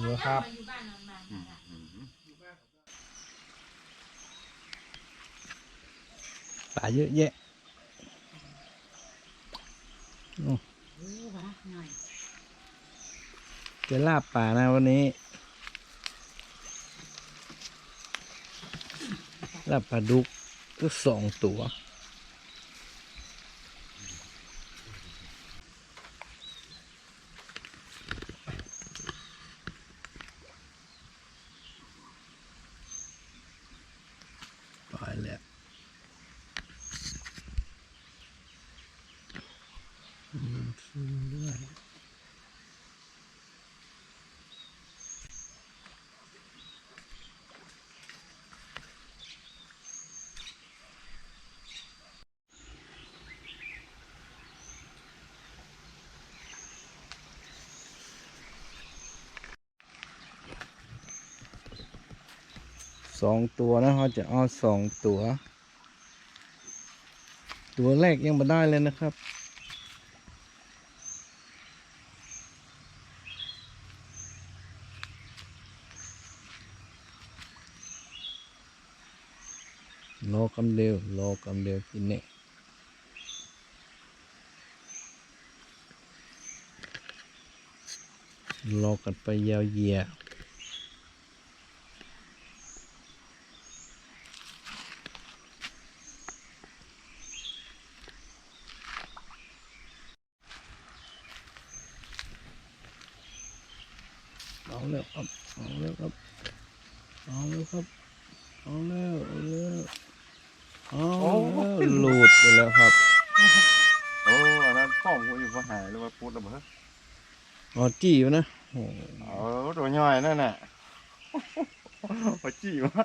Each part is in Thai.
เยอะครับปลาเยอะแยะโอ้วะหน่อยจะลาบป่านะวันนี้ลาบปลาดุกก็สองตัว สองตัวนะเขาจะเอาสองตัว ตัวแรกยังม่ได้เลยนะครับ รอกำเดียวรอกำเดียวกินเนี่ยรอกันไปยาวเหยียด เอาแล้วครับ เอาแล้วครับ เอาแล้วครับ เอาแล้วเอาแล้วเอาแล้วหลุดไปแล้วครับโอ้อันนั้นข้อมกูอยู่ว่าหายหรือว่าพูดแล้วบ่ฮะเอาจี้อยู่นะโอ้โห เอาตัวย่อยนั่นน่ะ พอจี้วะ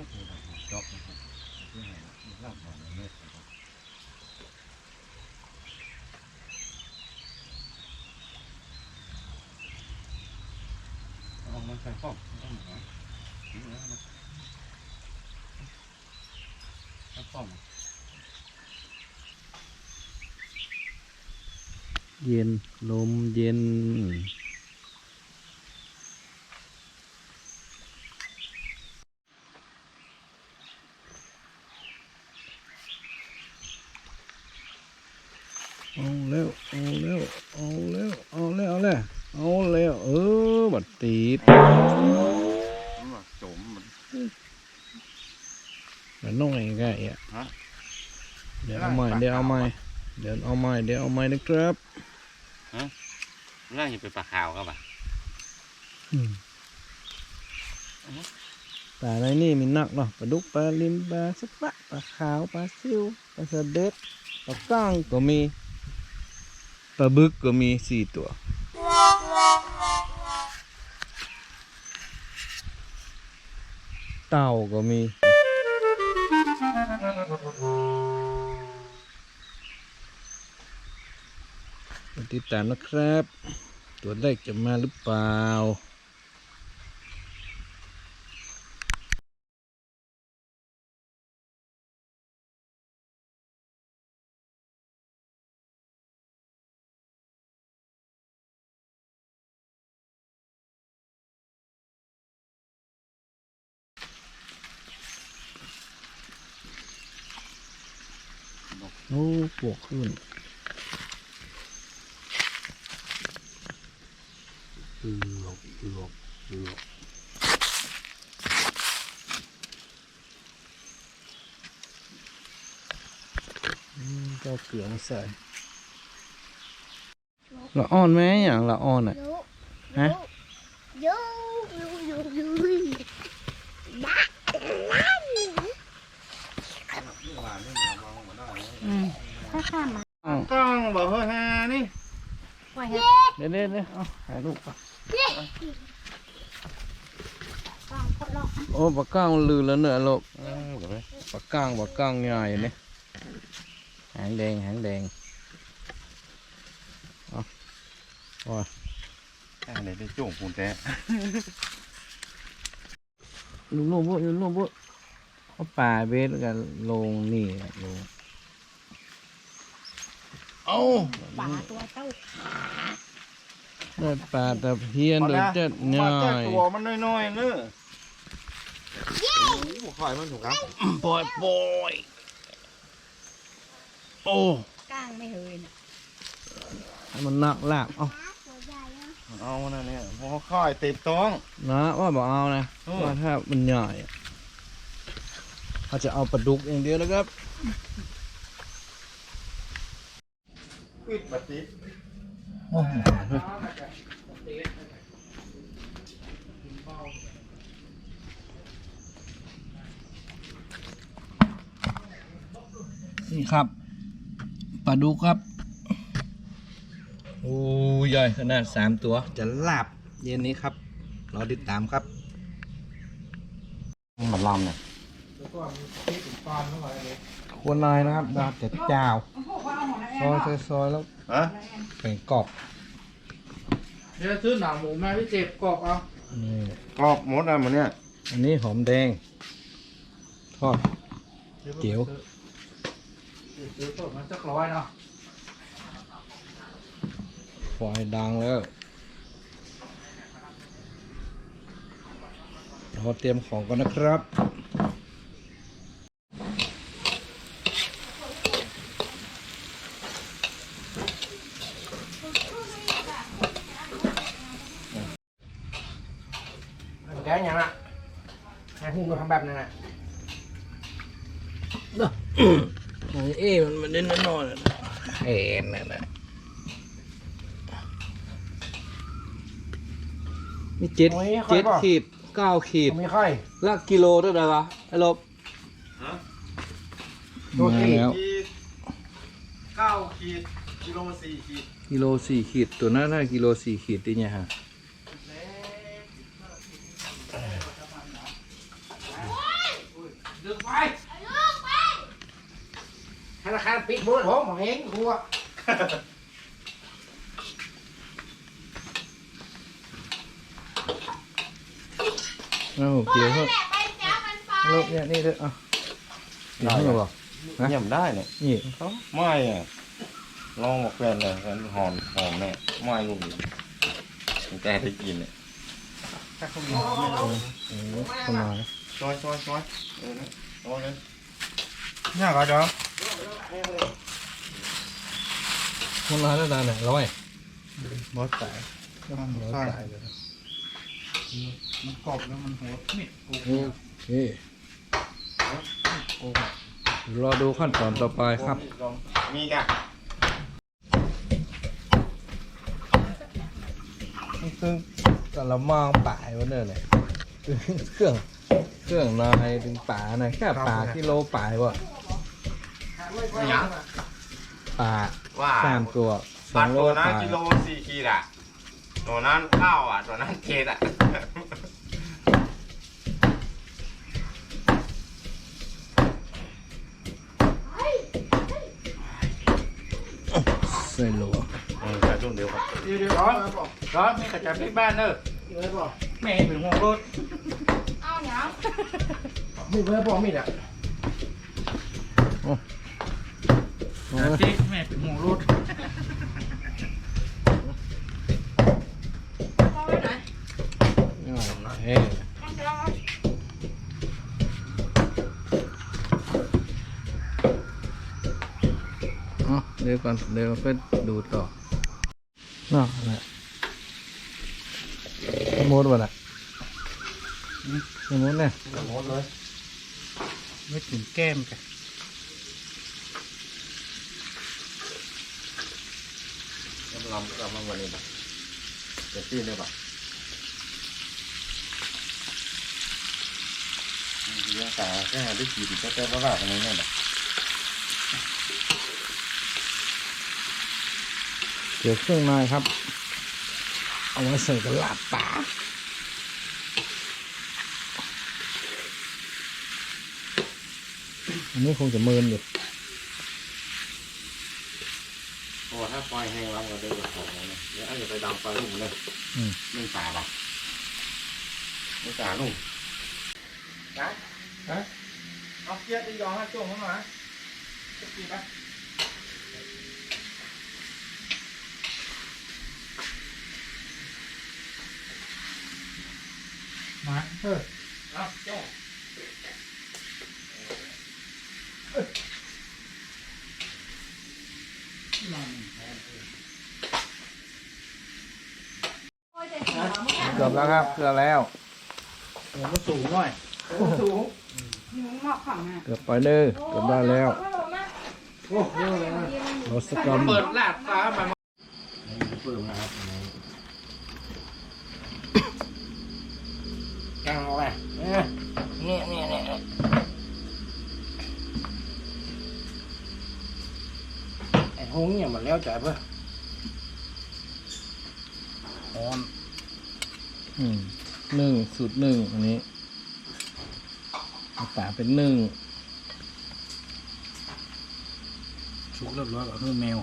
เอามาใส่ข้อมเอามาเอามาเอาข้อมเย็นลมเย็น เอาแล้ว เอาแล้ว เอาแล้ว เอาแล้ว เอาแล้ว เอาแล้ว เออ บัดตีด มันว่าจมมัน มันน้อยแก่อะ ฮะ เดี๋ยวเอาใหม่เดี๋ยวเอาใหม่เดี๋ยวเอา ใหม่เดี๋ยวเอาใหม่นะครับน่าจะเป็นปลาขาวครับป่ะอืมปลาอะไรนี่มีนักเนาะปลาดุกปลาลิมปลาสปะปลาขาวปลาซิวปลาสะเด็ดปลาก้างก็มีปลาบึกก็มีสี่ตัวเต่าก็มี ติดตามนะครับ ตัวแรกจะมาหรือเปล่าโอ้ปวกขึ้น เอือกเอือกเกอืมเจ้าเกลือมาใส่ละอ่อนไหมอย่างละอ่อนอะฮะยูยูยูยูบ้าอืมถ้าข้ามาอ้องบอกเฮ้ยฮานี่ เดี๋ยวเดี๋ยวเดี๋ยวเอาถ่ายรูปก่อนกองพดลอกโอ้ปากก้างมันลือแล้วเนอะลูกเออเดี๋ยวไปปากก้างปากก้างใหญ่เนี่ยหางแดงหางแดงเอาว่าอ่าเดี๋ยวได้จุ่มปูนแต่ลุงลุงพวกลุงลุงพวกเขาป่าเบสกันลงนี่แหละลง เอา ป่าตัวเต้า ได้ปลาตะเพียนโดยเจ็ดมาง่าแต่ยตัวมันน้อยๆเนอะโอ้โหคอยมันถูกครับปล่อยปล่อยโอ้ก้างไม่เฮยนะให้มันหนักลากเอาเอานั่นเนี่ยพอคอยติดต้อง นะว่าบอกเอานะอืมว่าถ้ามันใหญ่อะเขาจะเอาปลาดุกอย่างเดียวนะครับ ปิดบัดติด นี่ครับปลาดุกครับ โอ้ใหญ่ขนาดสามตัว จะลาบเย็นนี้ครับ รอติดตามครับมันลำเนี่ยควรนายนะครับดาบแต่เจ้า ซอยซอยซอยแล้วฮะแป่งกรอบเดี๋ยวซื้อหนังหมูมาพี่เจ็บกรอบเอานี่กรอบหมดอะมันเนี่ยอันนี้หอมแดง ทอดเจียวซื้อสดมันจะร้อยเนาะไฟดังแล้วเราเตรียมของก่อนนะครับ แกยังอะให้หุ้มมาทำแบบนั้นอะ ไอ้เอ้มันมันเล่นนอน แข็งนั่นแหละมีเจ็ดเจ็ดขีดเก้าขีดมีค่อย ละกิโลด้วยนะไอ้ลบตัวขีดมาแล้วขีดเก้าขีดกิโลสี่ขีดกิโลสี่ขีดตัวนั้นน่ากิโลสี่ขีดดิเนี่ยฮะดึงไปธ นาคารปิดมือผมผมเองครัวเอาเกี่ยวเขาลบเนี่ยนี่เถอะอะเดี๋ยวให้บอกฮะเยี่ยมได้เนี่ยนี่ไม่อะลองบอกแฟนเลยแฟนหอมหอมเนี่ยไม่ลูกนี้ตั้งแต่ได้กินเนี่ยโอ้โหเข้ามาซอยซอยซอยเออนะซอยเลย เนี่ยก็จะเข้ามาแล้วดานไหนร้อยบอสใส่ร้อยใส่ตายเลยมันกรอบแล้วมันหัวมิดโอเครอดูขั้นตอนต่อไปครับ มีกะนี่คือกระมังป่ายวันเนี้ยเลยเครื่องเครื่องนายถึงป่านะแค่ป่ากิโลป่ายวะ ยังป่าว่าสามตัวสอบังตรโลตัวนั้นป่ากิโลสี่ขีดอะตัวนั้นข้าวอะตัวนั้นเกดอะใส่โลเออใส่ช่วงเดียวครับเดี๋ยวเดี๋ยวร้อนร้อนมีกระจับที่บ้านเนอะแม่เป็นห่วงรถเอาเนาะมีเพื่อนบอกมิดอะ เอาเลยที่แม่เป็นห่วงรถเอาไว้ไหนเฮ้ยต้องจะลองเอาดี๋ยวก่อนเดี๋ยวไปดูต่อเนาะอะไรหมดวะล่ะหมดเนี่ยหมดเลย ไม่ถึงแก้มกัน ลำกลับมาวันนี้บบเจ็ดปีเลยแบบเลี้ยงตาแค่ได้กี่ปีก็แต่ว่าว่ากันนี้เนี่ยแบบเดี๋ยวเครื่องในครับ เอาไว้ใส่กระลาบป่าอันนี้คงจะเมินอยู่ โอ้ถ้าไฟแห้งแล้วก็ได้แบบของ เลยเดี๋ยวอันนี้ไปดำไฟลุ่มเลยอืม นึ่งตาบ่ะนึ่งตาลุ่มเอาเกียร์ตียองให้จุ่มเข้ามาจะกินปะมาเออเอาจ้อง โอ้ยจะเสียวมั้ง อะเกือบแล้วครับ เกือบแล้วโอ้มันสูงหน่อยโอ้สูงนี่มึงเหมาะของอะเกือบไปเด้อเกือบได้แล้วโอ้โหรถสกอมเปิดลาดฟ้ามาเปิ่มนะครับกลางเอาไปเนี่ยเนี่ยเนี่ยไอ้หงเนี่ยมันแล้วใจเพื่อออนอืม หนึ่งสูตรหนึ่งอันนี้เอาป่าเป็นหนึ่งชุกเรียบร้อยกับเพื่อแมว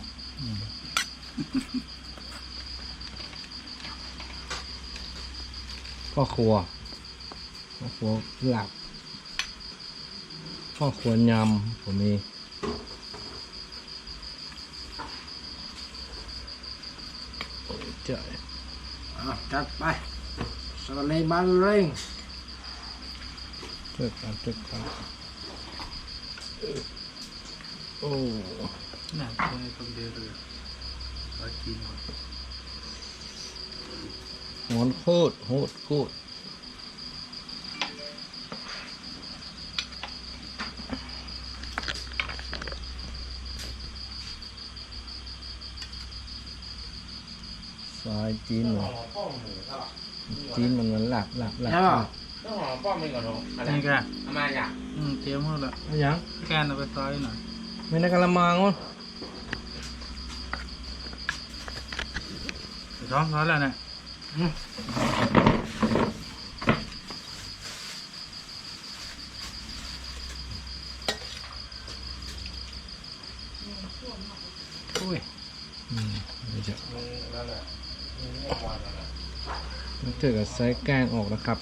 พ่อครัวพ่อครัวหลักพ่อครัวยำผมมีเจ้าจัดไป สลัดในบ้านเร่งเจ้ากันเจ้ากันโอ้น่าเคยคนเดียวเลยไปกินหอนโคตรโหดโคตรซอยจีนหน่อย จีนมันมันหลับหลับหลับใช่ป่ะ ต้องหอมป้อมมีก่อนนี่กันทำไมอะอืมเตรียมหมดละไม่ยังแกนเอาไปซอยหน่อยไม่ได้กระมังวะซ้อมซอยแล้วเนี่ยอุ้ยอืมเดี๋ยวจะ ต้องเจอกับไซส์แกล้งออกนะครับ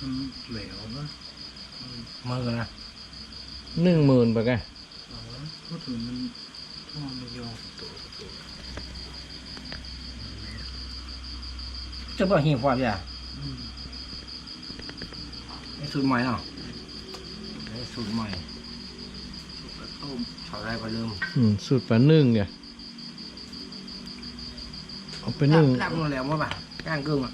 มันเหลวนะมือนะหนึ่งหมื่นไปแกพูดถึงมันท่อไม่ยอมตัวตัวจะบอกหิ้งความอะอืมไอ้สูตรใหม่เนาะไอ้สูตรใหม่ สุกกระต้มชาวไร่ก็เริ่มอืมสูตรปลาหนึ่งเนี่ยเอาไปนึ่งลาบมันแล้วมั้งป่ะก้างกึ่งอะ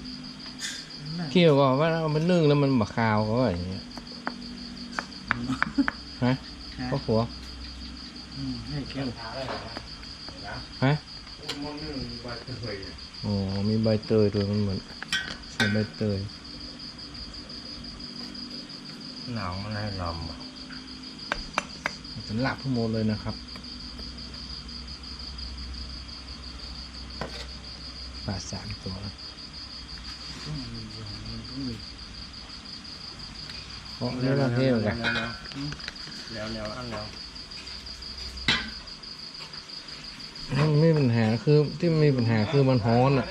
น่าเกี่ยวกับว่าเอาไปนึ่งแล้วมันบะคาวก็อย่างเงี้ยฮะพ่อผัวอืมให้แก้วฮะโอ้มีใบเตยด้วยมันเหมือนใส่ใบเตยหนาวมันให้ลำอะ จะหลับทั้งหมดเลยนะครับปลาสามตัวนะต้ยนี่องมีเพราะนี่เราเที่ยวกันแล้วแล้วอันแล้วมันไม่มีปัญหาคือที่มันมีปัญหาคือมันฮ้อนอะ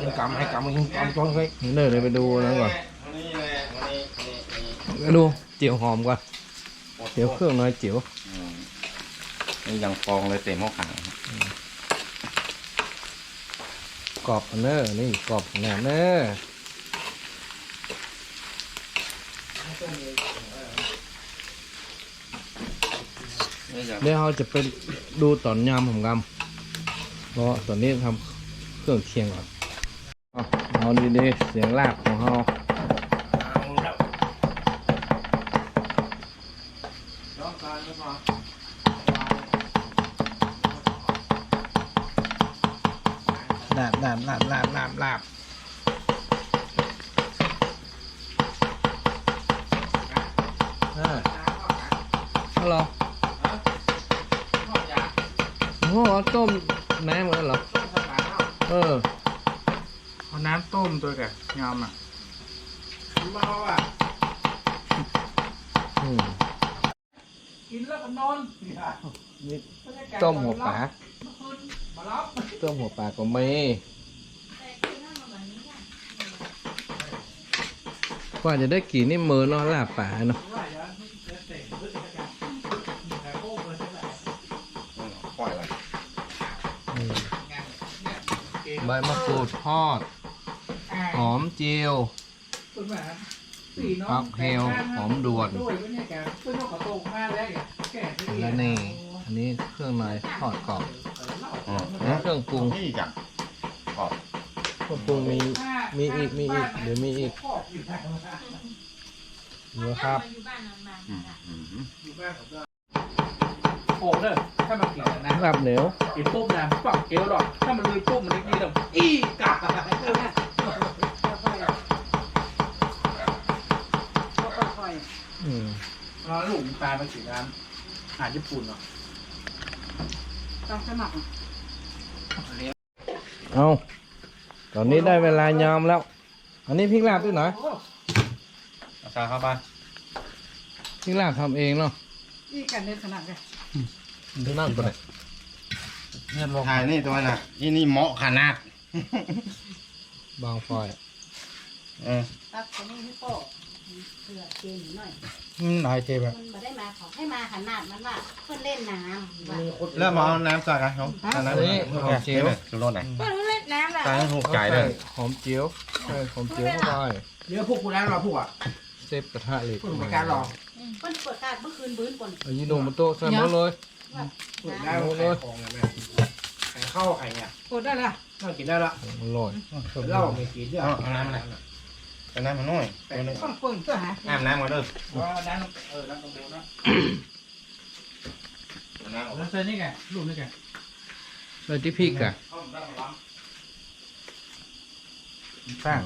ให้กำให้กำให้กำจ้องไว้เดี๋ยวเลยไปดูนะก่อนไปดูเจียวหอมก่อน เดี๋ยวเครื่องน้อยจิ๋วนี่ยังฟองเลยเต็มห้องขังกรอบเนอร์นี่กรอบแหนเนอร์เดี๋ยวเราจะไปดูตอนยำของกำเพราะตอนนี้ทำเครื่องเคียงก่อนเอาดีๆเสียงลากของเราาบลาบลาบลาบลาบลาบอ่าเอาเหรอโอ้โหต้มน้ำเหมือนกันเหรอ เออ เอาน้ำต้มตัวกับยำอะเมาอะอืมกินแล้วก็นอนนี่ต้มหัวปลามารับ ต้มหัวปลาก็ไม่ ว่าจะได้กี่นี่มือเนาะลาบป่าเนาะปล่อยเลยอืมใบมะกรูดทอด หอมเจียวคุณแม่สี่น้องผักเฮลหอมด่วนด้วยวะเนี่ยแกเพื่อนเขาโตมาแล้วแกแก่ไม่ดีและนี่อันนี้เครื่องในทอดกรอบอืมเครื่องปรุงนี่จ้ะอ๋อเครื่องปรุงมีมีอีกมีอีกเดี๋ยวมีอีก เดี๋ยวครับอยู่บ้านนอนมาอืมอืมโอ้เด้อถ้ามันกินนะลาบเหนียวกินปุ๊บนะปักเกลียวดอกถ้ามันลุยปุ๊บมันเล็กนิดเดียวอีกะค่อยอืมเราลูกตายมากี่ร้านอาหารญี่ปุ่นเนาะๆต้องสมัครเอาตอนนี้ได้เวลายำแล้ว อันนี้พริกลาบด้วยหน่อยเอาชาเข้าไปพริกลาบทำเองเนาะนี่กันเดินขนาดเลยดูนั่นไปเลยเนี่ยลงถ่ายนี่ตัวน่ะนี่นี่เหมาะขนาด บางฟอยเออตัดคนนี้ให้โป้เสือเกนหน่อย อืมหลายเจ็บอะมันมาได้มาขอให้มาขนาดมันว่าเพื่อนเล่นน้ำว่าแล้วมาเอาน้ำใส่กันครับเอาน้ำนี่หอมเจียวชูรสไหนเพื่อนเล่นน้ำแหละใส่ให้ถูกใจเลยหอมเจียวใช่หอมเจียวเข้าไปเดี๋ยวพวกกูได้รอพวกอะเซฟกระทะเหล็กพวกกูการรอเพื่อนเปิดการเมื่อคืนบื้นก่อนเอายีโนมาโต๊ะใส่หมดเลยเปิดได้ไข่ของเลยแม่ไข่ข้าวไข่เนี่ยกดได้ละน่ากินได้ละอร่อยเหล้าไม่กินด้วยเอาเอาน้ำอะไร เอาน้ำมาหน่อยแต่เอาหน่อยต้องเปิดเพื่อหาน้ำน้ำมาเด้อว่าน้ำเออน้ำตรงโบนะเอาน้ำออกแล้วเซนนี่ไงรูปนี่ไงใส่ที่พริกอะแป้ง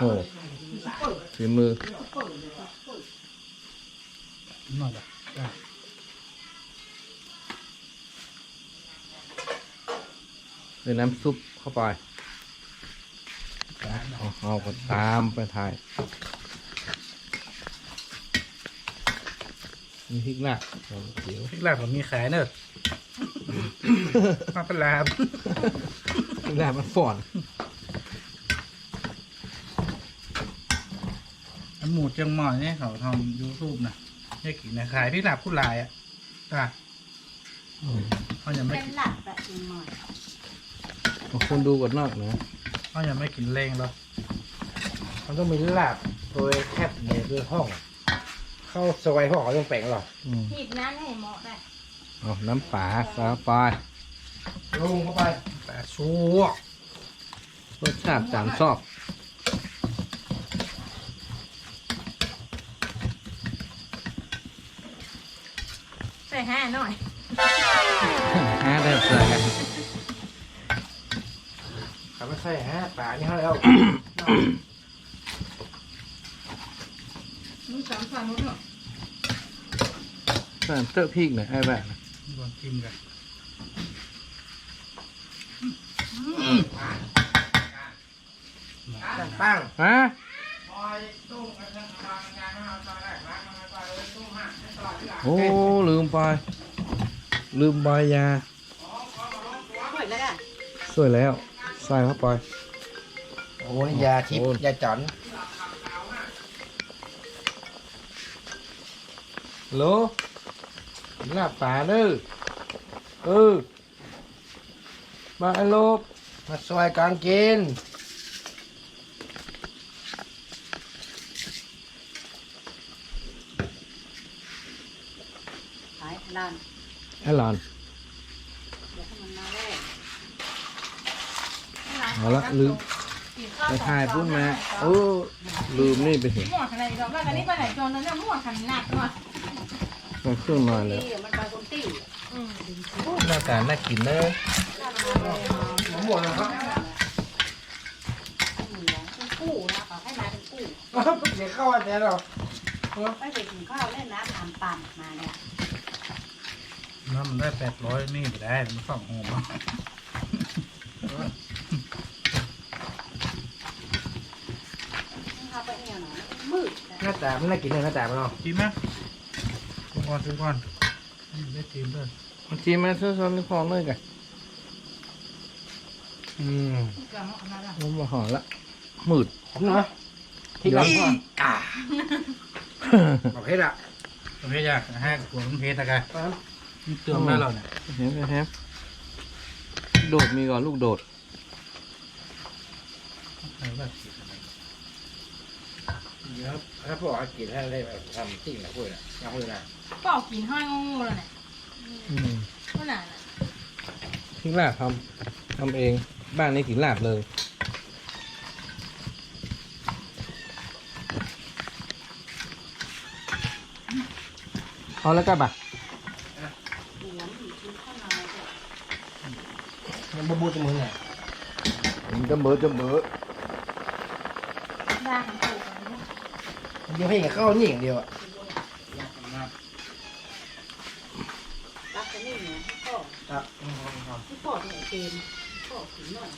โอ้ฝีมือหน่อยจ้ะใส่น้ำซุปเข้าไป เอาเอาก็ตามไปถ่ายมีพริกลาบหอมเจียวพริกลาบผมมีขายเนอะมาเป็นลาบพริกลาบมันฝ่อนอันหมูเจียงหมอยเนี่ยเขาทำยูทูบนะให้กินนะขายพริกลาบผู้ลายอะจ้ะเขายังไม่เป็นหลักแบบจริงหน่อยคนดูก่อนนอกนะ เขายังไม่กินเล้งหรอกมันต้องมีลาบโดยแคบเนี่ยคือห้อง เข้าซอยห้องเขาต้องแปลงหรออืมหีบน้ำให้เหมาะได้เอาน้ำปลาซาไปลงเข้าไปแต่ชั่วรสชาติตามชอบใส่ห้าหน่อยฮะได้เลย ไม่ใช่ฮะป่านี่เขาแล้วมึงสามสามมึงเหรอใส่เตอะพริกหน่อยไอ้แบบลองกินกันตั้งฮะโอ้ลืมไป ลืมใบยาเปิดแล้วอะสวยแล้ว ใส่เข้าไป โอ้ยยาทิพโอ้ย์ยาจอนโหลลาบป่าเด้อเออมาไอ้โลบมาซอยกลางกินขายร้านแอลลอน เดี๋ยวให้มันมาแรก เอาละลืมไปถ่ายพุ่นมาโอ้ลืมนี่ไปเห็นหมวกอะไรดอกแล้วกันนี่ไปไหนจนนั้นเนี่ยหมวกขันหนักหน่อยมันเครื่องนอนเลยที่มันไปคนตี้หน้าตาน่ากินเลยมะม่วงนะครับเหมือนเป็นกู้นะคะให้มาเป็นกู้เดี๋ยวเข้าอันนี้หรอไปไปกินข้าวเล่นน้ำทำปั่นมาเนี่ยน้ำมันได้แปดร้อยนี่ไปได้มันสองโหม ข้าวไปเนี่ยหน่อย มืดหน้าตามันน่ากินเลยหน้าตามันเนาะกินไหมทุกคนทุกคนนี่ได้กินด้วยมาชิมมาซ้อนๆฟองเลยกันอืมเกลือหมวกอะไรล่ะมันมาห่อละมืดผมเนาะที่เราก่อนโอเคละโอเคจ้ะให้กลัวมันเพชรตะกันมันเติมได้แล้วเนี่ยเห็นไหมครับโดดมีก่อนลูกโดดเอาแบบ เดี๋ยวถ้าพวกอากินให้ได้แบบทำติ้งนะพูดนะนะพูดนะปอกกินห้อยงูๆแล้วเนี่ยอืมขนาดน่ะพริกลาบทำทำเอง บ้านนี้กินลาบเลย เอาแล้วก็บ่ะเหมือนกินข้าวน้อยเนี่ยมันบูบูจมูกเนี่ยมันจะเบิดจะเบิดได้ของถูกอะไรเนี่ย มันยังให้เข้านี่อย่างเดียวอะรักจะนี่เนี่ยพ่อครับที่พ่อเนี่ยเกมพ่อกินหน่อย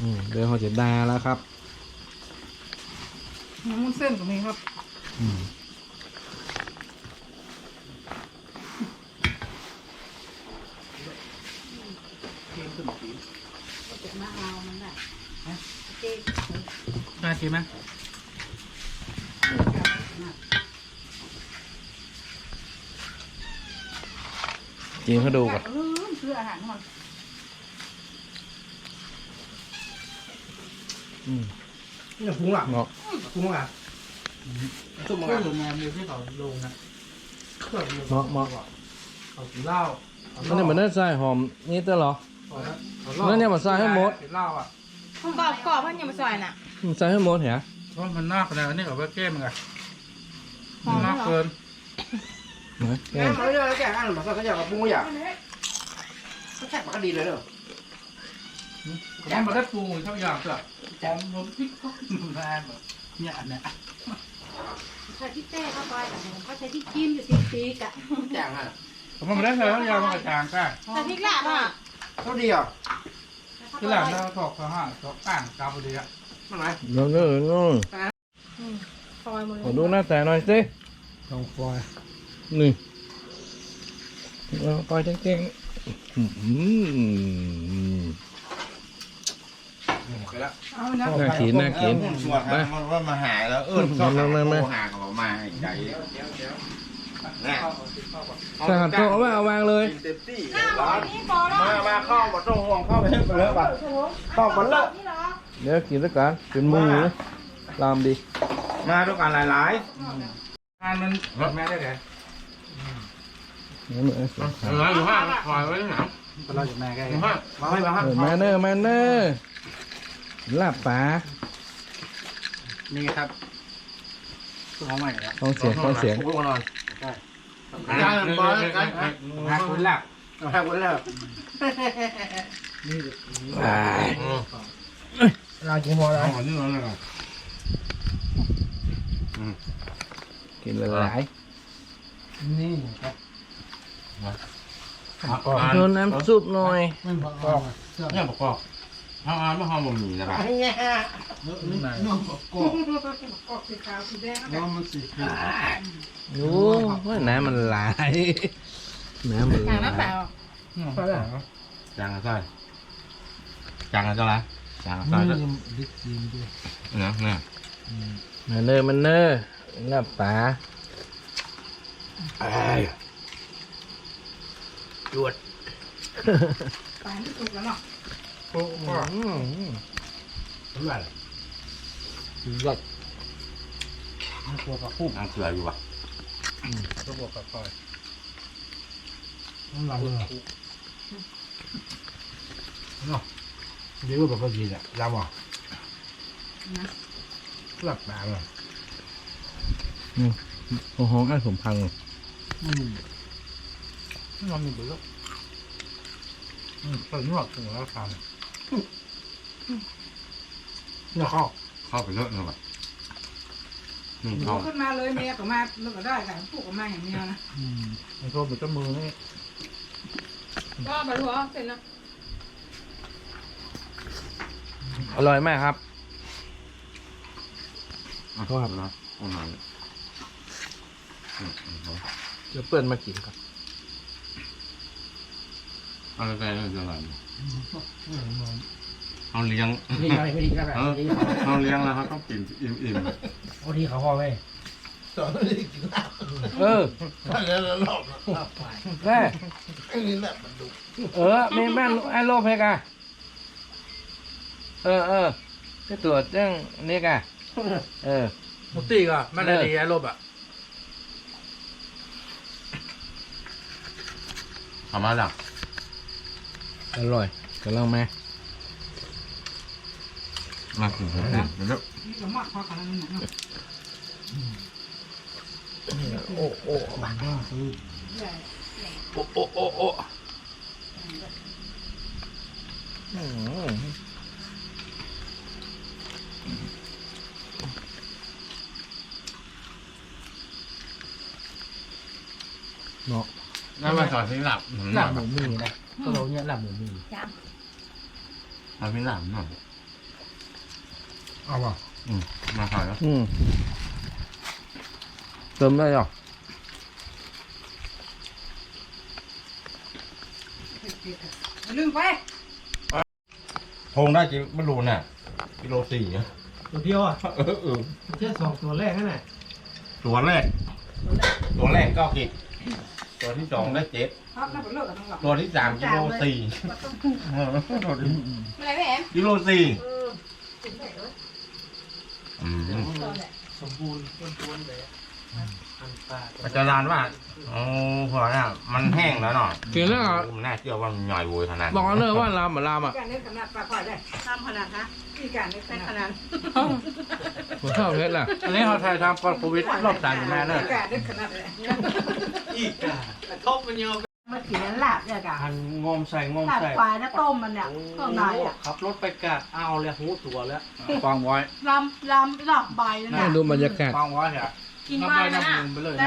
อืมเดี๋ยวเขาจะดาแล้วครับ น้ำมันเส้นก็มีครับ อืม จะมาเอามันได้เจ๊ น่ากินไหม กินเขาดูก่อนเออคืออาหารมันอืมนี่จะพุงอะเนาะพุงอะตุ้มเครื่อะองโรงงานมีที่เขาลงนะเครื่องเนาะเนาะเขากินเหล้ามันเนี่ยมันได้ใส่หอมนี่ตัวเหรอแล้วเนี่ยมาใส่ให้หมดกินเหล้าอะกรอบกรอบๆเพันยังมาซอยน่ะมันใส่ให้หมดเหรอเพราะมันนอกขนาดนี้กับว่าแก้มไงหอมนเหรอกอ เกินนะแกแกเขาเรียกอะไรแกอ่านภาษาเขาอยากกับพุงก็อยากเขาแค่ปกติเลยเด้อแก้มมาได้ปรุงเท่าอย่างเถอะแก้มรสพริกก็แรงแบบเนี่ยเนี่ยใส่ที่เต้เข้าไปแต่ผมก็ใช้ที่จิ้มอยู่ที่ปีกอะแจงอะผมไม่ได้ใส่เท่าอย่างมันกระจางก็แต่พริกลาบอะเท่าดีอะที่หลังเราถอกเขาห้าถอกก้างกาบดีอะมันไหนเดี๋ยวเดี๋ยวเดี๋ยวอืมซอยหมดเลยขอดูหน้าแต่หน่อยสิลองฟอย นี่เอาปล่อยเจ๊งๆอืมโอเคแล้วเอานะน่ากินน่ากินสวดไปมันว่ามาหาแล้วเอิ้นเข้าหามามามาโทรหาเขามาให้ใจเนี่ยใส่หันโต๊ะเอาไว้เอาวางเลยเต็มที่หน้าหมร้ออนนี่พอแล้วมามาเข้ามาต้องห่วงเข้าไปให้ไปเลยป่ะต้องมันเลิกนี่เหรอเดี๋ยวกินแล้วกันเป็นหมูเลยลามดี มาด้วยกันหลายงานมันแม่ได้ไง นี่เหมือนๆหลายอยู่ห้างคอยไว้หนาเราจะแม่แกอยู่ห้างมาให้มาให้เออแมนเนอร์แมนเนอร์ลาบป๋านี่ครับตัวใหม่แล้วฟังเสียงฟังเสียงพุงนอนได้บอลกันหักคุณหลักให้คนเลิกอ่าเรากินพอแล้วอ๋อนี่นั่นแหละกินหลายนี่ครับ ๆโดนน้ำซุปหน่อยไม่พอเนี่ยประกอบเอาอ่านมาห้องบะหมี่นะครับเนี่ยนี่ไหนโอ้ว่าน้ำมันไหลายน้ำมันไหอย่างน้ำเปลาล่ายพอแล้วจางอะไรจางอะไรเจ้าไรจางอะไรเจ้าเนี่ยเนี่ยแมนเนอร์แมนเนอร์ลาบป๋า จวดปลาที่ถูกแล้วเนาะอืมทำไมหลักอ่างเสืออยู่ป่ะตัวบวกกับคอยน้ำลายเลยเนาะเดี๋ยวแบบก็ดีแหละลำอะหลับตาเลยโอ้โหกันสมพังเลย อืมน้ำมีเบื่ออืมเป็นนวดถึงแล้วทานเนี่ยเข้าเข้าไปเลอะเลยว่ะนี่หนูเข้าขึ้นมาเลยเมียก็มาเลิกก็ได้กันพวกก็มาอย่างเดียวนะอืมไอ้โทษเป็นเจ้ามือนี่ก็ไปหัวเสร็จแล้วอร่อยมากครับอะครับแล้วเอาหน่อยอืมอืมเอาเดี๋ยวเปิดมากินครับ เอาไปเลยจะอะไรเอาเลี้ยงนี่อะไรไม่ดีก็ได้เออเอาเลี้ยงแล้วเขาต้องกินอิ่มเอาทีเขาพ่อไว้เออแม่เออมีแม่นไอ้โลเพกอะเออเออจะตรวจเรื่องนี้กะเออมุตตี้ก็แม่นดีไอ้ลบอะๆทำมาดัก อร่อยกำลังมามากินเถอะเดี๋ยวนี่ก็มากพอขนาดนั้นนะโอ้โอ้บ้านก็ซื้อโอ้โอ้โอ้โอ้อืม นั่นมาสอนที่หลับหน่อยหลับหมูมีนะก็เราเนี่ยหลับหมูมีมาที่หลับหน่อยเอาป่ะอืมมาสอนแล้วอืมเติมได้หรอลืมไปพงได้กี่ไม่รู้น่ะกิโลสี่อะตัวเดียวอะเออเออแค่สองตัวแรกนั่นแหละตัวแรก ตัวแรกเก้ากิ ตัวที่สองได้เจ็ดพักน่าไปเลิกกันทั้งหลังตัวที่สามกิโลสี่เอออะไรไม่เห็นกิโลสี่อืมสมบูรณ์ต้นๆเลยอันปลาอาจารย์ว่าโอ้พอเนี่ยมันแห้งแล้วเนาะกินแล้วเหรอมันน่าเชื่อว่ามันหน่อยโวยขนาดนี้บอกเลยว่าลามเหมือนลามอะการเล่นขนาดปลาควายได้ทำขนาดนะที่การเล่นขนาดผมชอบเพชรล่ะอันนี้เขาถ่ายทำก่อนโควิดรอบสามแม่เลยการเล่นขนาดเลย มากินแล้วลาบเนี่ยกะหันงอมใส่งอมลาบใส่ควายแล้วต้มมันเนี่ยเครื่องในอะขับรถไปกะเอาเลยหูตัวแล้วฟังไว้ลำลำลำใบนั่นให้น่ะดูบรรยากาศ ฟังไว้เหรอกินน้ำไปไปนะน้ำมุมไปเลยแต่